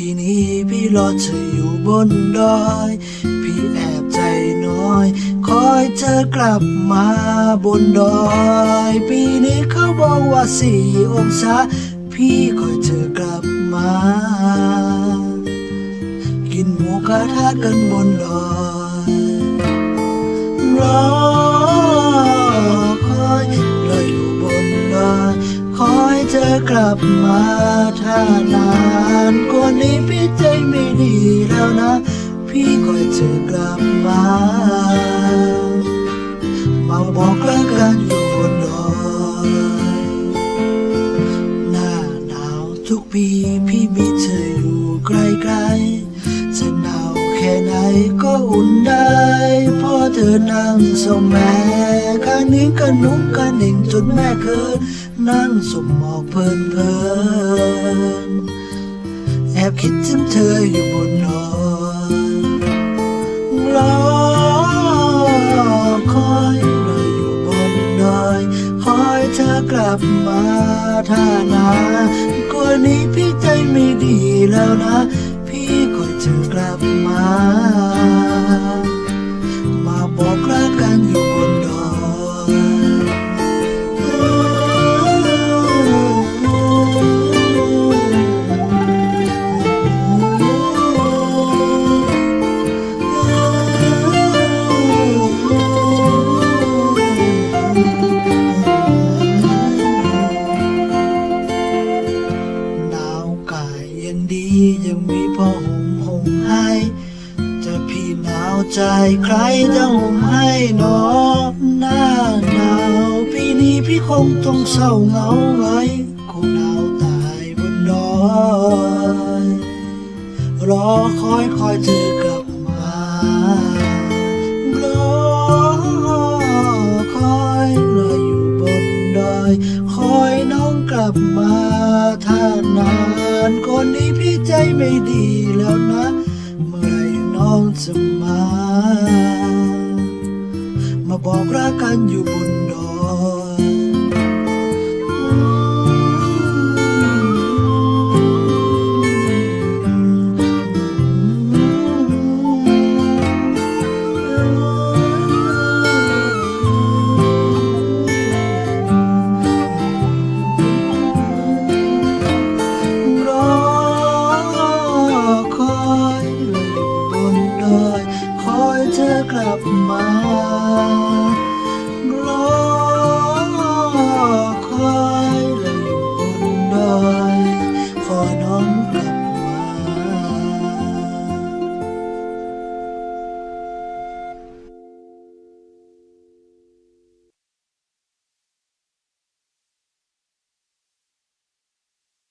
ีนี้พี่รอเธออยู่บนดอย พี่แอบใจน้อย คอยเธอกลับมาบนดอย ปีนี้เขาบอกว่าสี่องศา พี่คอยเธอกลับมา กินหมูกระทะกันบนดอย อยเธอกลับมาถ้านานกว่านี้พี่ใจไม่ดีแล้วนะ พี่คอยเธอกลับมา มาบอกรักกันอยู่บนดอยหน้าหนาวทุกปีพี่มีเธออยู่ใกล้ๆจะหนาวแค่ไหนก็อุ่นได้เพราะเธอนั่งส่งแม่ข้างนี้ก็นุ่งกันเองจนแม่เคิน นั่งสมหมอกเพลินเพลินๆแอบคิดถึงเธออยู่บนดอยรอคอยรออยู่บนดอยคอยเธอกลับมาถ้านานกว่านี้พี่ใจไม่ดีแล้วนะ ให้จะพี่หนาวใจใครจะห่มให้หนอบหน้าหนาวปีนี้พี่คงต้องเศร้าเหงาไว้คงหนาวตายบนดอยรอคอยคอยเธอ ใจไม่ดีแล้วนะ เมื่อไรน้องจะมา มาบอกรักกันอยู่บน